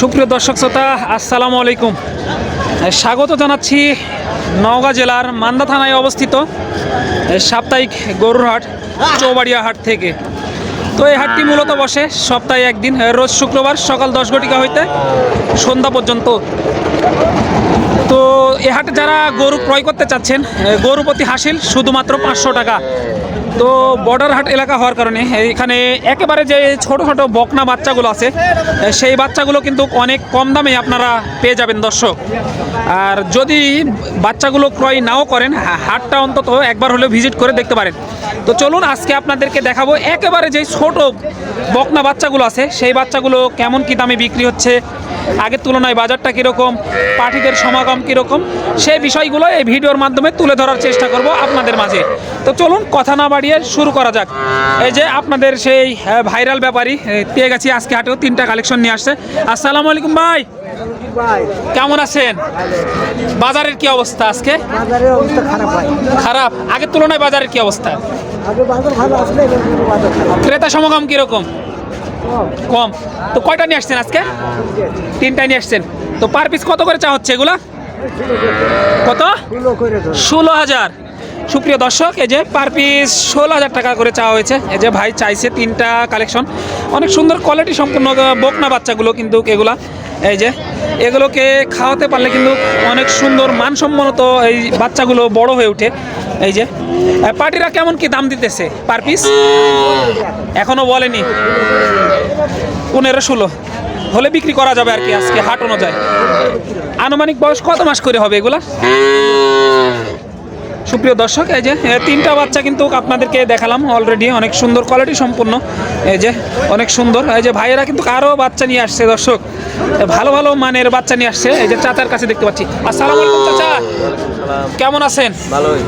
সুপ্রিয় দর্শক শ্রোতা, আসসালামু আলাইকুম। স্বাগত জানাচ্ছি নওগাঁ জেলার মান্দা থানায় অবস্থিত সাপ্তাহিক গরুর হাট, চৌবাড়িয়া হাট থেকে। তো এই হাটটি মূলত বসে সপ্তাহে একদিন, রোজ শুক্রবার সকাল দশ ঘটিকা হইতে সন্ধ্যা পর্যন্ত। তো এ হাটে যারা গরু ক্রয় করতে চাচ্ছেন গরু প্রতি হাসিল শুধুমাত্র পাঁচশো টাকা। তো বর্ডার হাট এলাকা হওয়ার কারণে এখানে একেবারে যে ছোট ছোট বকনা বাচ্চাগুলো আছে সেই বাচ্চাগুলো কিন্তু অনেক কম দামে আপনারা পেয়ে যাবেন দর্শক। আর যদি বাচ্চাগুলো ক্রয় নাও করেন হাটটা অন্তত একবার হলেও ভিজিট করে দেখতে পারেন। তো চলুন আজকে আপনাদেরকে দেখাবো একেবারে যে ছোট বকনা বাচ্চাগুলো আছে, সেই বাচ্চাগুলো কেমন কি দামে বিক্রি হচ্ছে আগের তুলনায় বাজারটা কীরকম পাঠিদের সমাগম কীরকম সেই বিষয়গুলো এই ভিডিওর মাধ্যমে তুলে ধরার চেষ্টা করব আপনাদের মাঝে। তো চলুন কথা না বাড়িয়ে শুরু করা যাক। এই যে আপনাদের সেই ভাইরাল ব্যাপারী পেয়ে গেছি আজকে হাটেও তিনটা কালেকশন নিয়ে আসছে। আসসালামু আলাইকুম ভাই। কেমন আছেন? বাজারের কি অবস্থা আজকে? অবস্থা খারাপ আগের তুলনায় বাজারের কি অবস্থা? ক্রেতা সমাগম কীরকম? কম। তো কয়টা নিয়ে আসছেন আজকে? তিনটা নিয়ে আসছেন। তো পার পিস কত করে চা হচ্ছে এগুলা? কত? ষোলো হাজার। সুপ্রিয় দর্শক, এই যে পার পিস ষোলো হাজার টাকা করে চাওয়া হয়েছে। এই যে ভাই চাইছে তিনটা কালেকশন অনেক সুন্দর কোয়ালিটি সম্পূর্ণ বকনা বাচ্চাগুলো কিন্তু এগুলা। এই যে এগুলোকে খাওয়াতে পারলে কিন্তু অনেক সুন্দর মানসম্মত এই বাচ্চাগুলো বড় হয়ে ওঠে। এই যে পার্টিরা কেমন কি দাম দিতেছে পার পিস এখনও বলেনি। পনেরো ষোলো। হলে বিক্রি করা যাবে আর কি আজকে হাট অনুযায়ী। আনুমানিক বয়স কত মাস করে হবে এগুলা? সুপ্রিয় দর্শক এই যে তিনটা বাচ্চা কিন্তু আপনাদেরকে দেখালাম অলরেডি অনেক সুন্দর কোয়ালিটি সম্পূর্ণ। এই যে অনেক সুন্দর। এই যে ভাইয়েরা কিন্তু আরও বাচ্চা নিয়ে আসছে দর্শক। ভালো ভালো মানের বাচ্চা নিয়ে আসছে। এই যে চাচার কাছে দেখতে পাচ্ছি। আসসালামু আলাইকুম চাচা। কেমন আছেন? ভালোই।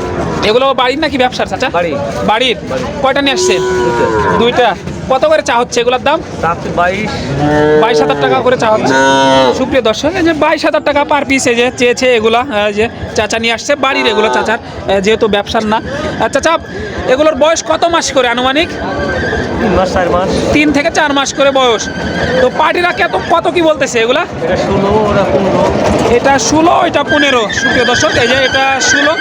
এগুলো বাড়ির নাকি ব্যবসার চাচা? বাড়ি। বাড়ির? কয়টা নিয়ে আসছে দুইটা। কত করে চা হচ্ছে এগুলোর দাম? বাইশ। বাইশ হাজার টাকা করে চা হচ্ছে। সুপ্রিয় দর্শক এই যে বাইশ হাজার টাকা পার পিস এই যে চেয়েছে এগুলা যে চাচা নিয়ে আসছে বাড়ির এগুলো চাচার যেহেতু ব্যবসার না। আর চাচা এগুলোর বয়স কত মাস করে আনুমানিক? তিন মাস চার মাস। তিন থেকে চার মাস করে বয়স। তো পার্টিরা কত কত কি বলতেছে এগুলা? এটা ষোলো ওরা পনেরো। এটা ষোলো ওইটা পনেরো। সুপ্রিয় দর্শক এই যে এটা ষোলো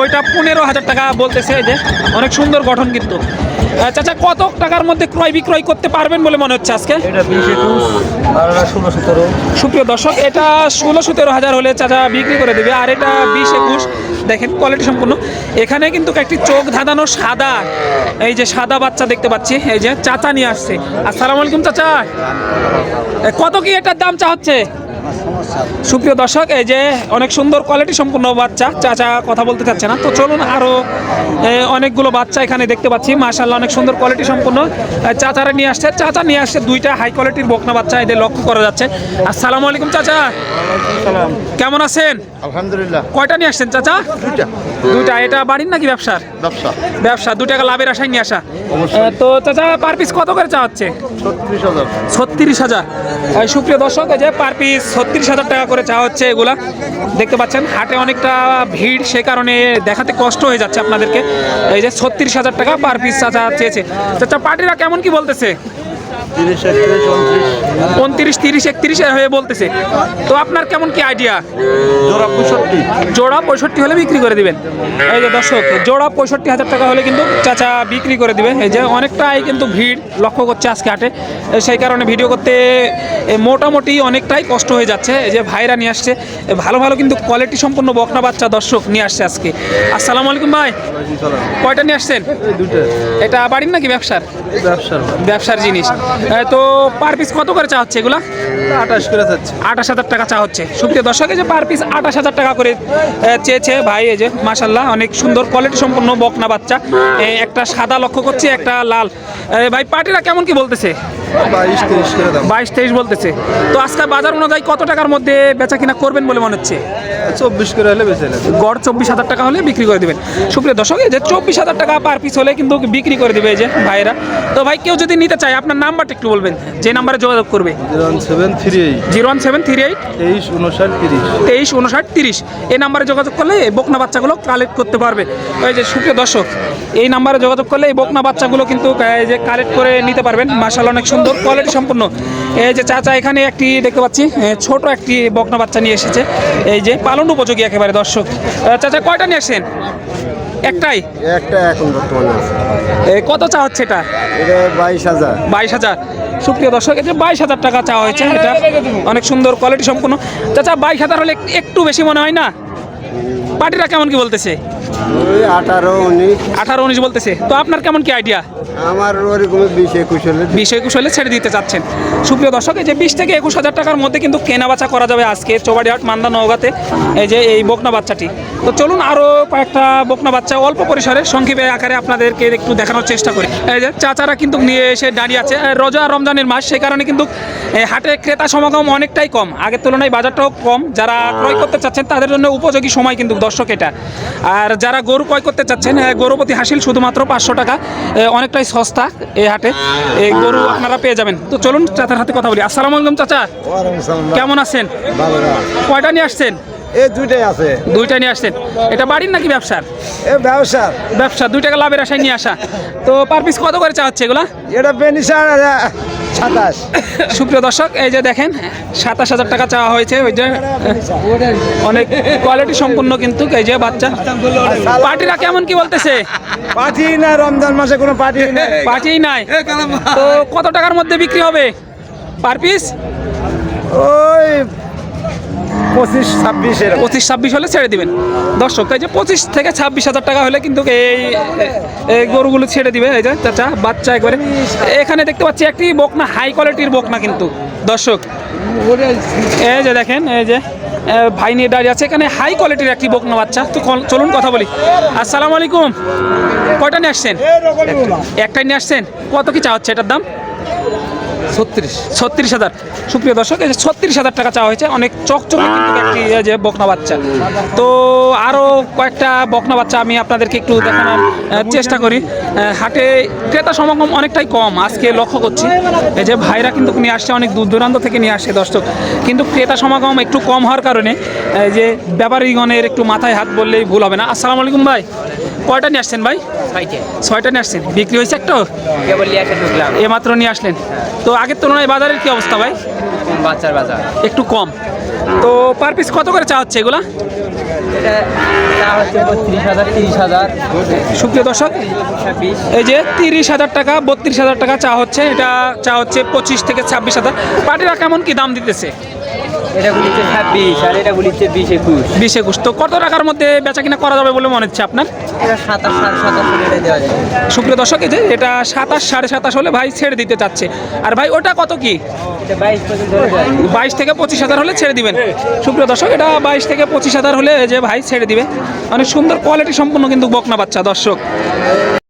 ওইটা পনেরো হাজার টাকা বলতেছে এই যে। অনেক সুন্দর গঠন কিন্তু। চাচা কত টাকার মধ্যে ক্রয় বিক্রয় করতে পারবেন বলে মনে হচ্ছে আজকে? সুপ্রিয় দর্শক এটা ষোলো সতেরো হাজার হলে চাচা বিক্রি করে দেবে আর এটা বিশ একুশ। দেখেন কোয়ালিটি সম্পূর্ণ। এখানে কিন্তু একটি চোখ ধাঁধানো সাদা এই যে সাদা বাচ্চা দেখতে পাচ্ছি এই যে চাচা নিয়ে আসছে। আসসালামু আলাইকুম চাচা। কত কি এটার দাম চা হচ্ছে? সুপ্রিয় দর্শক এই যে অনেক সুন্দর কোয়ালিটি সম্পূর্ণ বাচ্চা চাচা কথা বলতে চাচ্ছে না। তো চলুন আরও অনেকগুলো বাচ্চা এখানে দেখতে পাচ্ছি। মাশাল্লাহ অনেক সুন্দর কোয়ালিটি সম্পূর্ণ। চাচারা নিয়ে আসছে চাচা নিয়ে আসছে দুইটা হাই কোয়ালিটির বকনা বাচ্চা এদের লক্ষ্য করা যাচ্ছে। আসসালামু আলাইকুম চাচা। কেমন আছেন? আলহামদুলিল্লাহ। কয়টা নিয়ে আসছেন চাচা? দুইটা। এটা বাড়ির নাকি ব্যবসার ব্যবসা। ব্যবসা দু টাকা লাভের আশায় নিয়ে আসা। তো চাচা পার পিস কত করে চা হচ্ছে? ছত্রিশ হাজার। ছত্রিশ হাজার। সুপ্রিয় দর্শক যে পার পিস ছত্রিশ হাজার টাকা করে চা হচ্ছে এগুলা। দেখতে পাচ্ছেন হাটে অনেকটা ভিড় সে কারণে দেখাতে কষ্ট হয়ে যাচ্ছে আপনাদেরকে। এই যে ছত্রিশ হাজার টাকা পার পিস চাচা চেয়েছে। চাচা পার্টিরা কেমন কি বলতেছে? উনত্রিশ। তিরিশ একত্রিশ হয়ে বলতেছে। তো আপনার কেমন কি আইডিয়া জোড়া পঁয়ষট্টি। জোড়া পঁয়ষট্টি হলে বিক্রি করে দিবেন। এই যে দর্শক জোড়া পঁয়ষট্টি হাজার টাকা হলে কিন্তু চাচা বিক্রি করে দিবে এই যে অনেকটাই কিন্তু ভিড় লক্ষ্য করছে আজকে হাটে। সেই কারণে ভিডিও করতে মোটামুটি অনেকটাই কষ্ট হয়ে যাচ্ছে। এই যে ভাইরা নিয়ে আসছে। ভালো ভালো কিন্তু কোয়ালিটি সম্পূর্ণ বকনা বাচ্চা দর্শক নিয়ে আসছে আজকে। আসসালামু আলাইকুম ভাই। কয়টা নিয়ে আসছেন? এটা বাড়ির নাকি ব্যবসার? ব্যবসার ব্যবসার জিনিস। তো পার পিস কত করে চা হচ্ছে এগুলা? আঠাশ করে যাচ্ছে আঠাশ হাজার টাকা চা হচ্ছে। সুপ্রিয় দর্শক যে পার পিস আঠাশ হাজার টাকা করে চেয়েছে ভাই এই যে মাসাল্লাহ অনেক সুন্দর কোয়ালিটি সম্পন্ন বকনা বাচ্চা। একটা সাদা লক্ষ্য করছি একটা লাল। ভাই পার্টিরা কেমন কি বলতেছে? বাইশ তেইশ বলতেছে। তো আজকে বাজার অনুযায়ী কত টাকার মধ্যে বেচা কিনা করবেন বলে মনে হচ্ছে? চব্বিশ করে হলে বেঁচে গড় চব্বিশ হাজার টাকা হলে বিক্রি করে দেবেন। সুপ্রিয় দর্শক যে চব্বিশ হাজার টাকা পার পিস হলে কিন্তু বিক্রি করে দেবে এই যে ভাইয়েরা। তো ভাই কেউ যদি নিতে চায় আপনার নাম্বারটা একটু বলবেন। যে নাম্বারে যোগাযোগ করবে। Zero one seven three eight. Zero one seven three eight. তেইশ উনষাট তিরিশ। তেইশ উনষাট তিরিশ। এই নাম্বারে যোগাযোগ করলে এই বকনা বাচ্চাগুলো কালেক্ট করতে পারবে। ওই যে সুপ্রিয় দর্শক এই নাম্বারে যোগাযোগ করলে এই বকনা বাচ্চাগুলো কিন্তু এই যে কালেক্ট করে নিতে পারবেন। মাসাল অনেক সুন্দর কোয়ালিটি সম্পূর্ণ। এই যে চাচা এখানে একটি দেখতে পাচ্ছি ছোট একটি বকনা বাচ্চা নিয়ে এসেছে। এই যে পালন উপযোগী একেবারে দর্শক। চাচা কয়টা নিয়ে আসেন? একটাই? একটা এখন বর্তমানে আছে। এ, কত চা হচ্ছে এটা? এটা বাইশ হাজার। বাইশ হাজার। সুপ্রিয় দর্শক যে বাইশ হাজার টাকা চা হয়েছে এটা অনেক সুন্দর কোয়ালিটি সম্পূর্ণ। চাচা বাইশ হাজার হলে একটু- বেশি মনে হয় না? পার্টিরা কেমন কি বলতেছে? আঠারো উনিশ। আঠারো উনিশ বলতেছে। তো আপনার কেমন কি আইডিয়া আমার ওরকম বিশ একুশ হলে বিশ একুশ হলে ছেড়ে দিতে চাচ্ছেন। সুপ্রিয় দর্শক এই যে বিশ থেকে একুশ হাজার টাকার মধ্যে কিন্তু কেনা বাচ্চা করা যাবে আজকে চৌবাড়িহাট মান্দা নওগাতে এই যে এই বকনা বাচ্চাটি। তো চলুন আরও কয়েকটা বকনা বাচ্চা অল্প পরিসরে সংক্ষেপে আকারে আপনাদেরকে একটু দেখানোর চেষ্টা করি। এই যে চাচারা কিন্তু নিয়ে এসে দাঁড়িয়ে আছে। রোজা রমজানের মাস সেই কারণে কিন্তু হাটে ক্রেতা সমাগম অনেকটাই কম। আগের তুলনায় বাজারটাও কম। যারা ক্রয় করতে চাচ্ছেন তাদের জন্য উপযোগী সময় কিন্তু দর্শক এটা। আর যারা গরু ক্রয় করতে চাচ্ছেন গরুপতি হাসিল শুধুমাত্র পাঁচশো টাকা। অনেকটাই সস্তা এই হাটে। এই গরু আপনারা পেয়ে যাবেন। তো চলুন চাচার হাতে কথা বলি। আসসালামু আলাইকুম চাচা। কেমন আছেন? কয়টা নিয়ে আসছেন? এই দুইটাই আছে। দুইটা নিয়ে আসছেন। এটা বাড়ির নাকি ব্যবসার? এ ব্যবসা। ব্যবসা। দুই টাকা লাভের আশায় নিয়ে আসা। তো পার পিস কত করে চা হচ্ছে এগুলা? এটা বেনিসার সাতাশ। সুপ্রিয় দর্শক এই যে দেখেন সাতাশ হাজার টাকা চাওয়া হয়েছে ওই যে অনেক কোয়ালিটি সম্পূর্ণ কিন্তু এই যে বাচ্চা। পার্টিরা কেমন কি বলতেছে? পার্টি না রমজান মাসে কোনো পার্টি নেই। পার্টিই নাই। তো কত টাকার মধ্যে বিক্রি হবে? Per piece? ওই পঁচিশ ছাব্বিশ এরকম। পঁচিশ ছাব্বিশ হলে ছেড়ে দিবেন। দর্শক এই যে পঁচিশ থেকে ছাব্বিশ হাজার টাকা হলে কিন্তু এই এই গরুগুলো ছেড়ে দিবে এই যে চাচা বাচ্চা করে এখানে দেখতে পাচ্ছি একটি বকনা হাই কোয়ালিটির বকনা কিন্তু। দর্শক এই যে দেখেন এই যে ভাই নিয়ে দাঁড়িয়ে আছে। এখানে হাই কোয়ালিটির একটি বকনা বাচ্চা। তো চলুন কথা বলি। আসসালামু আলাইকুম। কয়টা নিয়ে আসছেন? একটাই নিয়ে আসছেন? কত কি চা হচ্ছে এটার দাম? ছত্রিশ। ছত্রিশ হাজার। সুপ্রিয় দর্শক, এই যে ছত্রিশ হাজার টাকা চাওয়া হয়েছে। অনেক চকচকে কিন্তু একটি যে বকনা বাচ্চা। তো আরও কয়েকটা বকনা বাচ্চা আমি আপনাদেরকে একটু দেখানোর চেষ্টা করি। হাটে ক্রেতা সমাগম অনেকটাই কম। আজকে লক্ষ্য করছি। এই যে ভাইরা কিন্তু নিয়ে আসছে, অনেক দূর দূরান্ত থেকে নিয়ে আসছে দর্শক। কিন্তু ক্রেতা সমাগম একটু কম হওয়ার কারণে যে ব্যাপারীগণের একটু মাথায় হাত বললেই ভুল হবে না। আসসালামু আলাইকুম ভাই। কয়টা নিয়ে আসছেন ভাই? ছয়টা। নিয়ে আসছেন। বিক্রি হয়েছে একটা? ঢুকলাম। এমাত্র নিয়ে আসলেন। তো আগের তুলনায় বাজারের কি অবস্থা ভাই? বাচ্চার বাজার। একটু কম। তো পার পিস কত করে চা হচ্ছে এগুলা? সুপ্রিয় দর্শক এই যে তিরিশ হাজার টাকা বত্রিশ হাজার টাকা চা হচ্ছে। এটা চা হচ্ছে পঁচিশ থেকে ছাব্বিশ হাজার। পার্টিরা কেমন কি দাম দিতেছে? এটা গুলিচ্ছে ছাব্বিশ আর এটা গুলিচ্ছে বিশ একুশ। বিশ একুশ। তো কত টাকার মধ্যে বেচা কিনা করা যাবে বলে মনে হচ্ছে আপনার? এটা সাতাশ সাড়ে সাতাশ হলে দেওয়া যাবে। সুপ্রিয় দর্শক এই যে এটা সাতাশ সাড়ে সাতাশ হলে ভাই ছেড়ে দিতে চাচ্ছে। আর ভাই ওটা কত কি? বাইশ থেকে পঁচিশ হাজার হলে ছেড়ে দিবেন। সুপ্রিয় দর্শক এটা বাইশ থেকে পঁচিশ হাজার হলে যে ভাই ছেড়ে দিবে। অনেক সুন্দর কোয়ালিটি সম্পন্ন কিন্তু বকনা বাচ্চা দর্শক।